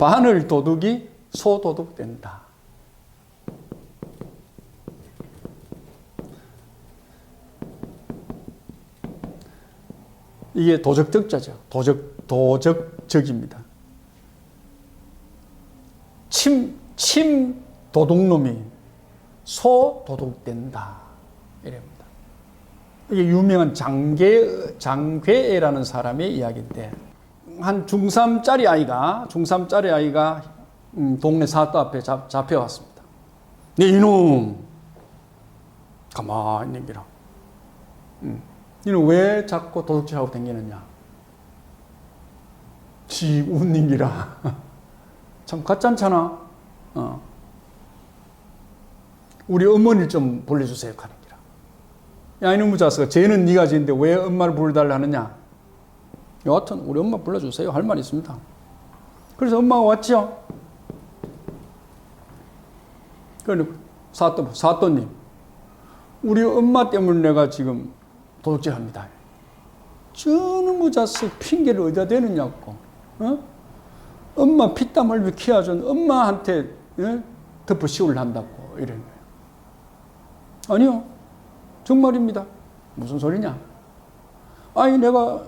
바늘 도둑이 소도둑 된다. 이게 도적적자죠. 도적 도적적입니다. 침, 침 도둑놈이 소 도둑된다. 이랍니다. 이게 유명한 장계, 장괴라는 사람의 이야기인데, 한 중3짜리 아이가, 중3짜리 아이가 음, 동네 사또 앞에 잡, 잡혀왔습니다. 네, 이놈! 가만히 있는 기라. 음, 너는 왜 자꾸 도둑질하고 다니느냐? 지 웃는 기라. 참 가짠잖아. 어. 우리 어머니를 좀 불러주세요. 가는 기라. 야 이놈의 자식아 쟤는 네가 지인데 왜 엄마를 불러달라 하느냐. 여하튼 우리 엄마 불러주세요. 할 말이 있습니다. 그래서 엄마가 왔죠. 그러니 사또 사또님 우리 엄마 때문에 내가 지금 도둑질합니다. 저놈의 자식 핑계를 어디다 대느냐고. 어? 엄마 피땀 흘려 키워준 엄마한테 예? 덮어 씌우려 한다고 이런 거예요. 아니요. 정말입니다. 무슨 소리냐? 아니 내가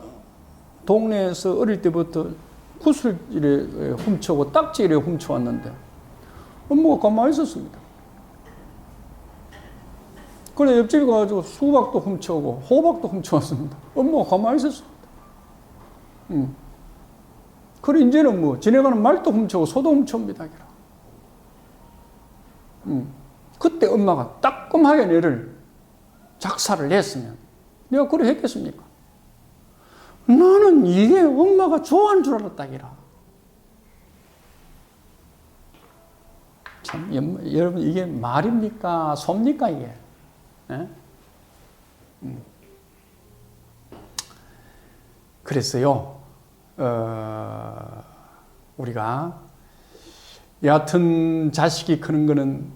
동네에서 어릴 때부터 구슬 이래 훔쳐고 딱지 이래 훔쳐왔는데 엄마가 가만히 있었습니다. 그래 옆집에 가가지고 수박도 훔쳐오고 호박도 훔쳐왔습니다. 엄마가 가만히 있었습니다. 음. 그래 이제는 뭐 지내가는 말도 훔쳐오고 소도 훔쳐옵니다. 음. 그때 엄마가 따끔하게 내를 작사를 냈으면 내가 그래 했겠습니까? 나는 이게 엄마가 좋아하는 줄 알았다기라. 참, 여- 여러분, 이게 말입니까? 섭니까, 이게? 예? 음. 그랬어요. 어, 우리가 얕은 자식이 크는 거는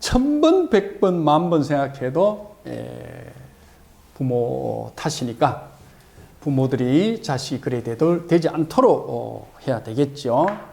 천번, 백번, 만번 생각해도 에, 부모 탓이니까 부모들이 자식이 그래 되지 않도록 어, 해야 되겠죠.